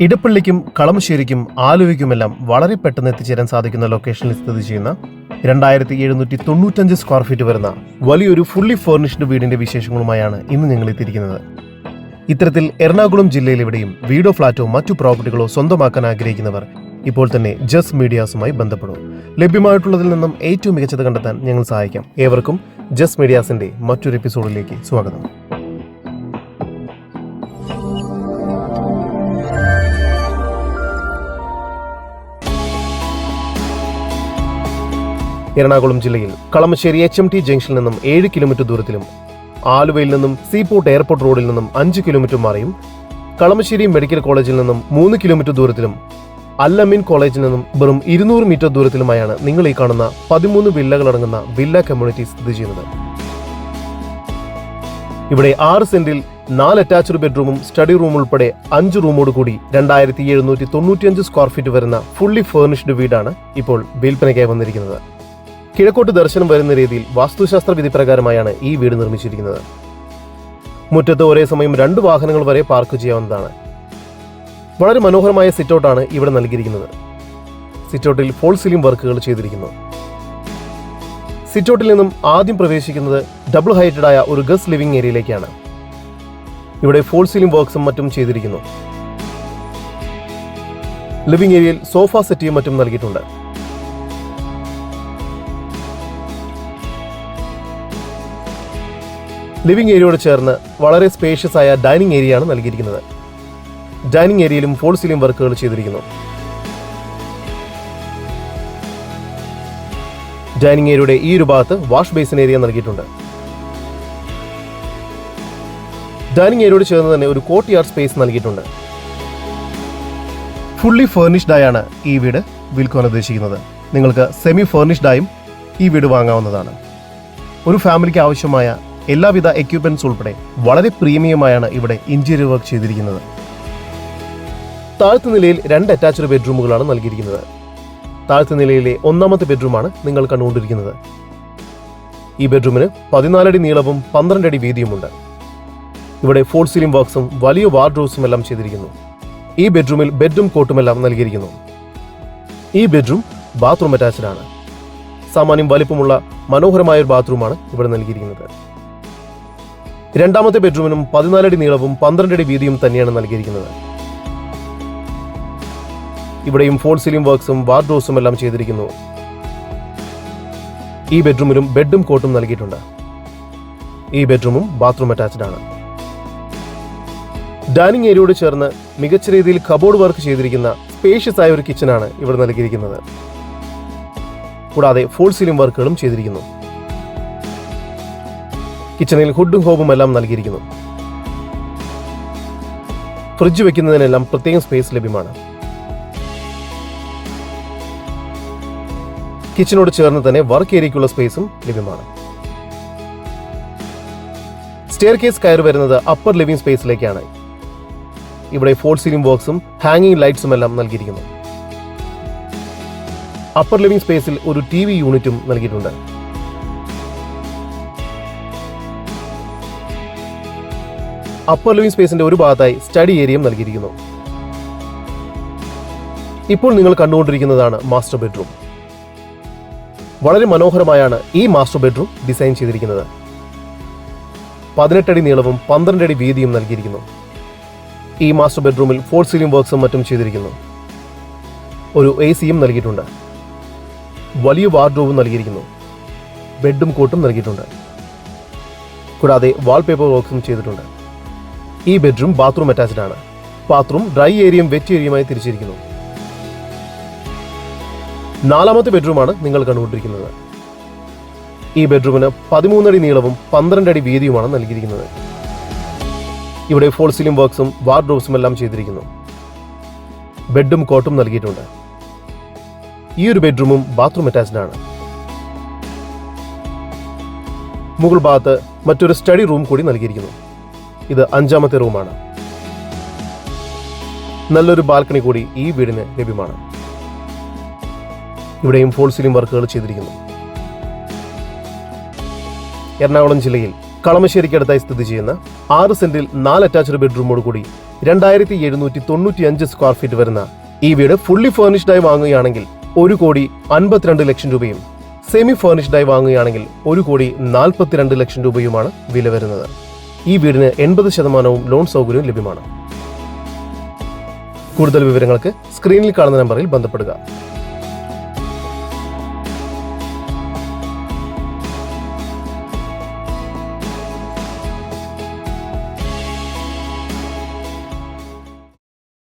ഇടപ്പള്ളിക്കും കളമശ്ശേരിക്കും ആലുവയ്ക്കുമെല്ലാം വളരെ പെട്ടെന്ന് എത്തിച്ചേരാൻ സാധിക്കുന്ന ലൊക്കേഷനിൽ സ്ഥിതി ചെയ്യുന്ന രണ്ടായിരത്തി എഴുന്നൂറ്റി തൊണ്ണൂറ്റഞ്ച് സ്ക്വയർ ഫീറ്റ് വരുന്ന വലിയൊരു ഫുള്ളി ഫർണിഷ്ഡ് വീടിന്റെ വിശേഷങ്ങളുമായാണ് ഇന്ന് ഞങ്ങൾ എത്തിയിരിക്കുന്നത്. ഇത്തരത്തിൽ എറണാകുളം ജില്ലയിൽ എവിടെയും വീടോ ഫ്ളാറ്റോ മറ്റു പ്രോപ്പർട്ടികളോ സ്വന്തമാക്കാൻ ആഗ്രഹിക്കുന്നവർ ഇപ്പോൾ തന്നെ ജസ് മീഡിയാസുമായി ബന്ധപ്പെടും. ലഭ്യമായിട്ടുള്ളതിൽ നിന്നും ഏറ്റവും മികച്ചത് കണ്ടെത്താൻ ഞങ്ങൾ സഹായിക്കാം. ഏവർക്കും ജസ് മീഡിയാസിന്റെ മറ്റൊരു എപ്പിസോഡിലേക്ക് സ്വാഗതം. എറണാകുളം ജില്ലയിൽ കളമശ്ശേരി എച്ച് എം ടി ജംഗ്ഷനിൽ നിന്നും ഏഴ് കിലോമീറ്റർ ദൂരത്തിലും ആലുവയിൽ നിന്നും സീപോർട്ട് എയർപോർട്ട് റോഡിൽ നിന്നും അഞ്ച് കിലോമീറ്റർ മാറിയും കളമശ്ശേരി മെഡിക്കൽ കോളേജിൽ നിന്നും മൂന്ന് കിലോമീറ്റർ ദൂരത്തിലും അല്ലമിൻ കോളേജിൽ നിന്നും വെറും ഇരുന്നൂറ് മീറ്റർ ദൂരത്തിലുമായാണ് നിങ്ങൾ ഈ കാണുന്ന പതിമൂന്ന് വില്ലകളടങ്ങുന്ന വില്ല കമ്മ്യൂണിറ്റി സ്ഥിതി ചെയ്യുന്നത്. ഇവിടെ ആറ് സെന്റിൽ നാല് അറ്റാച്ച്ഡ് ബെഡ്റൂമും സ്റ്റഡി റൂം ഉൾപ്പെടെ അഞ്ച് റൂമോട് കൂടി രണ്ടായിരത്തി എഴുന്നൂറ്റി തൊണ്ണൂറ്റിയഞ്ച് സ്ക്വയർ ഫീറ്റ് വരുന്ന ഫുള്ളി ഫേർണിഷ്ഡ് വീടാണ് ഇപ്പോൾ വിൽപ്പനയ്ക്കായി വന്നിരിക്കുന്നത്. കിഴക്കോട്ട് ദർശനം വരുന്ന രീതിയിൽ വാസ്തുശാസ്ത്ര വിധി പ്രകാരമായാണ് ഈ വീട് നിർമ്മിച്ചിരിക്കുന്നത്. മുറ്റത്ത് ഒരേ സമയം രണ്ട് വാഹനങ്ങൾ വരെ പാർക്ക് ചെയ്യാവുന്നതാണ്. വളരെ മനോഹരമായ സിറ്റൗട്ടാണ് ഇവിടെ നൽകിയിരിക്കുന്നത്. സിറ്റൗട്ടിൽ ഫോൾ സീലിംഗ് വർക്കുകൾ ചെയ്തിരിക്കുന്നു. സിറ്റൗട്ടിൽ നിന്നും ആദ്യം പ്രവേശിക്കുന്നത് ഡബിൾ ഹൈറ്റഡ് ആയ ഒരു ഗസ് ലിവിംഗ് ഏരിയയിലേക്കാണ്. ഇവിടെ ഫോൾ സീലിംഗ് വർക്ക്സും മറ്റും ചെയ്തിരിക്കുന്നു. ലിവിംഗ് ഏരിയയിൽ സോഫ സെറ്റിയും മറ്റും നൽകിയിട്ടുണ്ട്. ലിവിംഗ് ഏരിയയോട് ചേർന്ന് വളരെ സ്പേഷ്യസ് ആയ ഡൈനിങ് ഏരിയയാണ് നൽകിയിരിക്കുന്നത്. ഡൈനിങ് ഏരിയയിലും ഫോൾ സീലിംഗ് വർക്കുകൾ ചെയ്തിരിക്കുന്നു. ഡൈനിങ് ഏരിയയുടെ ഈ ഒരു ഭാഗത്ത് വാഷ് ബേസിൻ ഏരിയ നൽകിയിട്ടുണ്ട്. ഡൈനിങ് ഏരിയയോട് ചേർന്ന് തന്നെ ഒരു കോർട്ട് യാർഡ് സ്പേസ് നൽകിയിട്ടുണ്ട് ഫുള്ളി ഫേർണിഷ്ഡ് ആയാണ് ഈ വീട് വിൽക്കുവാൻ ഉദ്ദേശിക്കുന്നത്. നിങ്ങൾക്ക് സെമി ഫേർണിഷ്ഡ് ആയും ഈ വീട് വാങ്ങാവുന്നതാണ്. ഒരു ഫാമിലിക്ക് ആവശ്യമായ എല്ലാവിധ എക്യുപ്മെന്റ്സ് ഉൾപ്പെടെ വളരെ പ്രീമിയമായാണ് ഇവിടെ ഇന്റീരിയർ വർക്ക് ചെയ്തിരിക്കുന്നത്. താഴത്തെ നിലയിൽ രണ്ട് അറ്റാച്ച്ഡ് ബെഡ്റൂമുകളാണ് നൽകിയിരിക്കുന്നത്. താഴത്തെ നിലയിലെ ഒന്നാമത്തെ ബെഡ്റൂമാണ് നിങ്ങൾ കണ്ടുകൊണ്ടിരിക്കുന്നത്. ഈ ബെഡ്റൂമിന് പതിനാലടി നീളവും പന്ത്രണ്ടടി വീതിയുമുണ്ട്. ഇവിടെ ഫോൾ സീലിംഗ് വർക്ക്സും വലിയ വാർഡ്രോബ്സും എല്ലാം ചെയ്തിരിക്കുന്നു. ഈ ബെഡ്റൂമിൽ ബെഡും കോട്ടും എല്ലാം നൽകിയിരിക്കുന്നു. ഈ ബെഡ്റൂം ബാത്റൂം അറ്റാച്ച്ഡ് ആണ്. സാമാന്യം വലിപ്പമുള്ള മനോഹരമായ ഒരു ബാത്റൂമാണ് ഇവിടെ നൽകിയിരിക്കുന്നത്. രണ്ടാമത്തെ ബെഡ്റൂമിനും പതിനാലടി നീളവും പന്ത്രണ്ടടി വീതിയും തന്നെയാണ് നൽകിയിരിക്കുന്നത്. ഇവിടെയും ഫോൾ സീലിംഗ് വർക്ക്സും വാർഡ്രോസും എല്ലാം ചെയ്തിരിക്കുന്നു. ഈ ബെഡ്റൂമിലും ബെഡും കോട്ടും നൽകിയിട്ടുണ്ട്. ഈ ബെഡ്റൂമും ബാത്റൂം അറ്റാച്ച്ഡ് ആണ്. ഡൈനിങ് ഏരിയയോട് ചേർന്ന് മികച്ച രീതിയിൽ കബോർഡ് വർക്ക് ചെയ്തിരിക്കുന്ന സ്പേഷ്യസ് ആയ ഒരു കിച്ചണാണ് ഇവിടെ നൽകിയിരിക്കുന്നത്. കൂടാതെ ഫോൾ സീലിംഗ് വർക്കുകളും ചെയ്തിരിക്കുന്നു. കിച്ചണിൽ ഹുഡും ഹോബും എല്ലാം നൽകിയിരിക്കുന്നു. ഫ്രിഡ്ജ് വെക്കുന്നതിനെല്ലാം പ്രത്യേകം സ്പേസ് ലഭ്യമാണ്. കിച്ചനോട് ചേർന്ന് തന്നെ വർക്ക് ഏരിയയ്ക്കുള്ള സ്പേസും ലഭ്യമാണ്. സ്റ്റെയർ കേസ് കയറി വരുന്നത് അപ്പർ ലിവിംഗ് സ്പേസിലേക്കാണ്. ഇവിടെ ഫോൾ സീലിംഗ് ബോക്സും ഹാങ്ങിങ് ലൈറ്റ്സും എല്ലാം നൽകിയിരിക്കുന്നു. അപ്പർ ലിവിംഗ് സ്പേസിൽ ഒരു ടി വി യൂണിറ്റും നൽകിയിട്ടുണ്ട്. അപ്പർ ലിവിംഗ് സ്പേസിന്റെ ഒരു ഭാഗത്തായി സ്റ്റഡി ഏരിയയും നൽകിയിരിക്കുന്നു. ഇപ്പോൾ നിങ്ങൾ കണ്ടുകൊണ്ടിരിക്കുന്നതാണ് മാസ്റ്റർ ബെഡ്റൂം വളരെ മനോഹരമായാണ് ഈ മാസ്റ്റർ ബെഡ്റൂം ഡിസൈൻ ചെയ്തിരിക്കുന്നത്. പതിനെട്ടടി നീളവും പന്ത്രണ്ടടി വീതിയും നൽകിയിരിക്കുന്നു. ഈ മാസ്റ്റർ ബെഡ്റൂമിൽ ഫോൾ സീലിംഗ് വർക്ക്സും മറ്റും ചെയ്തിരിക്കുന്നു. ഒരു എ സിയും നൽകിയിട്ടുണ്ട്. വലിയ വാർഡ്രോബും നൽകിയിരിക്കുന്നു. ബെഡും കോട്ടും നൽകിയിട്ടുണ്ട്. കൂടാതെ വാൾപേപ്പർ വർക്ക്സും ചെയ്തിട്ടുണ്ട്. ഈ ബെഡ്റൂം ബാത്റൂം അറ്റാച്ച്ഡ് ആണ്. ബാത്റൂം ഡ്രൈ ഏരിയയും വെറ്റ് ഏരിയയുമായി തിരിച്ചിരിക്കുന്നു. നാലാമത്തെ ബെഡ്റൂമാണ് നിങ്ങൾ കണ്ടുകൊണ്ടിരിക്കുന്നത്. ഈ ബെഡ്റൂമിന് പതിമൂന്നടി നീളവും പന്ത്രണ്ട് അടി വീതിയുമാണ് നൽകിയിരിക്കുന്നത്. ഇവിടെ ഫോൾ സീലിംഗ് വർക്ക്സും വാർഡ്രോബ്സും എല്ലാം ചെയ്തിരിക്കുന്നു. ബെഡും കോട്ടും നൽകിയിട്ടുണ്ട്. ഈ ഒരു ബെഡ്റൂമും ബാത്റൂം അറ്റാച്ച്ഡ് ആണ്. മുകൾ ഭാഗത്ത് മറ്റൊരു സ്റ്റഡി റൂം കൂടി നൽകിയിരിക്കുന്നു. ഇത് അഞ്ചാമത്തെ റൂമാണ്. നല്ലൊരു ബാൽക്കണി കൂടി ഈ വീടിന് ലഭ്യമാണ്. ഇവിടെയും ഫോൾ സീലിംഗ് വർക്കുകൾ ചെയ്തിരിക്കുന്നു. എറണാകുളം ജില്ലയിൽ കളമശ്ശേരിക്കടുത്തായി സ്ഥിതി ചെയ്യുന്ന ആറ് സെന്റിൽ നാല് അറ്റാച്ച്ഡ് ബെഡ്റൂമോട് കൂടി രണ്ടായിരത്തി എഴുന്നൂറ്റി തൊണ്ണൂറ്റി അഞ്ച് സ്ക്വയർ ഫീറ്റ് വരുന്ന ഈ വീട് ഫുള്ളി ഫേർണിഷ്ഡായി വാങ്ങുകയാണെങ്കിൽ ഒരു കോടി അൻപത്തിരണ്ട് ലക്ഷം രൂപയും സെമി ഫേർണിഷ്ഡായി വാങ്ങുകയാണെങ്കിൽ ഒരു കോടി നാൽപ്പത്തിരണ്ട് ലക്ഷം രൂപയുമാണ് വില വരുന്നത്. ഈ വീടിന് എൺപത് ശതമാനവും ലോൺ സൗകര്യവും ലഭ്യമാണ്. കൂടുതൽ വിവരങ്ങൾക്ക് സ്ക്രീനിൽ കാണുന്ന നമ്പറിൽ ബന്ധപ്പെടുക.